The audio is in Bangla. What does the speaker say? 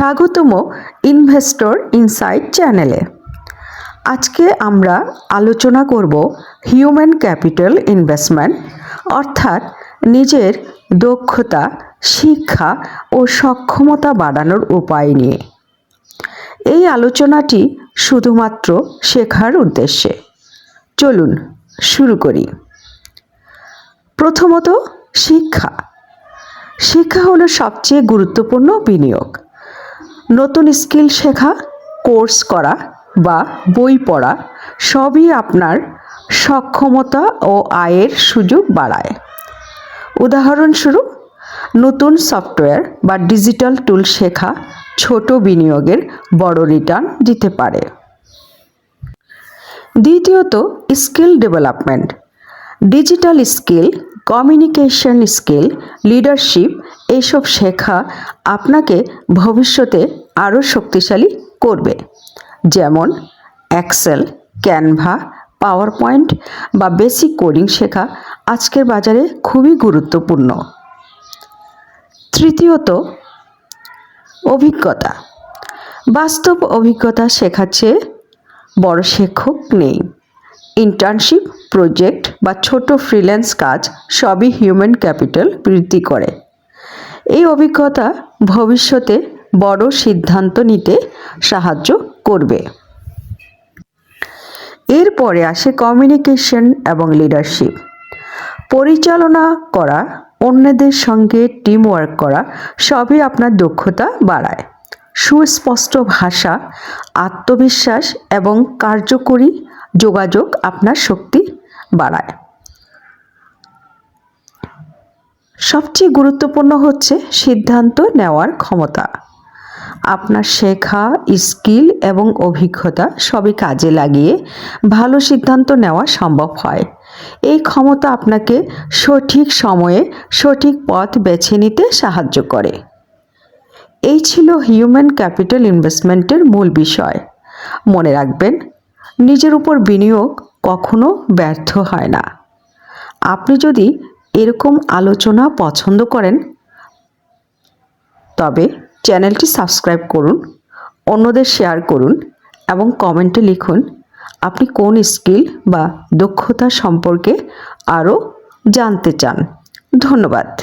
স্বাগতম ইনভেস্টর ইনসাইট চ্যানেলে। আজকে আমরা আলোচনা করব হিউম্যান ক্যাপিটাল ইনভেস্টমেন্ট, অর্থাৎ নিজের দক্ষতা, শিক্ষা ও সক্ষমতা বাড়ানোর উপায় নিয়ে। এই আলোচনাটি শুধুমাত্র শেখার উদ্দেশ্যে। চলুন শুরু করি। প্রথমত শিক্ষা। শিক্ষা হলো সবচেয়ে গুরুত্বপূর্ণ বিনিয়োগ। নতুন স্কিল শেখা, কোর্স করা বা বই পড়া সবই আপনার সক্ষমতা ও আয়ের সুযোগ বাড়ায়। উদাহরণস্বরূপ, নতুন সফটওয়্যার বা ডিজিটাল টুল শেখা ছোট বিনিয়োগের বড় রিটার্ন দিতে পারে। দ্বিতীয়ত, skill development. Digital skill communication skill, leadership এইসব শেখা আপনাকে ভবিষ্যতে আরও শক্তিশালী করবে। যেমন অ্যাক্সেল ক্যানভা পাওয়ার পয়েন্ট বা বেসিক কোডিং শেখা আজকের বাজারে খুবই গুরুত্বপূর্ণ। তৃতীয়ত, অভিজ্ঞতা। বাস্তব অভিজ্ঞতা শেখাচ্ছে বড় শিক্ষক নেই। ইন্টার্নশিপ প্রজেক্ট বা ছোট ফ্রিল্যান্স কাজ সবই হিউম্যান ক্যাপিটাল বৃদ্ধি করে। এই অভিজ্ঞতা ভবিষ্যতে বড় সিদ্ধান্ত নিতে সাহায্য করবে। এরপরে আসে কমিউনিকেশন এবং লিডারশিপ পরিচালনা করা, অন্যদের সঙ্গে টিম ওয়ার্ক করা, সবই আপনার দক্ষতা বাড়ায়। সুস্পষ্ট ভাষা, আত্মবিশ্বাস এবং কার্যকরী যোগাযোগ আপনার শক্তি বাড়ায়। সবচেয়ে গুরুত্বপূর্ণ হচ্ছে সিদ্ধান্ত নেওয়ার ক্ষমতা। আপনার শেখা, স্কিল এবং অভিজ্ঞতা সবই কাজে লাগিয়ে ভালো সিদ্ধান্ত নেওয়া সম্ভব হয়। এই ক্ষমতা আপনাকে সঠিক সময়ে সঠিক পথ বেছে নিতে সাহায্য করে। এই ছিল হিউম্যান ক্যাপিটাল ইনভেস্টমেন্টের মূল বিষয়। মনে রাখবেন, নিজের উপর বিনিয়োগ কখনো ব্যর্থ হয় না। আপনি যদি এরকম আলোচনা পছন্দ করেন, তবে চ্যানেলটি সাবস্ক্রাইব করুন, অন্যদের শেয়ার করুন এবং কমেন্টে লিখুন, আপনি কোন স্কিল বা দক্ষতা সম্পর্কে আরও জানতে চান। ধন্যবাদ।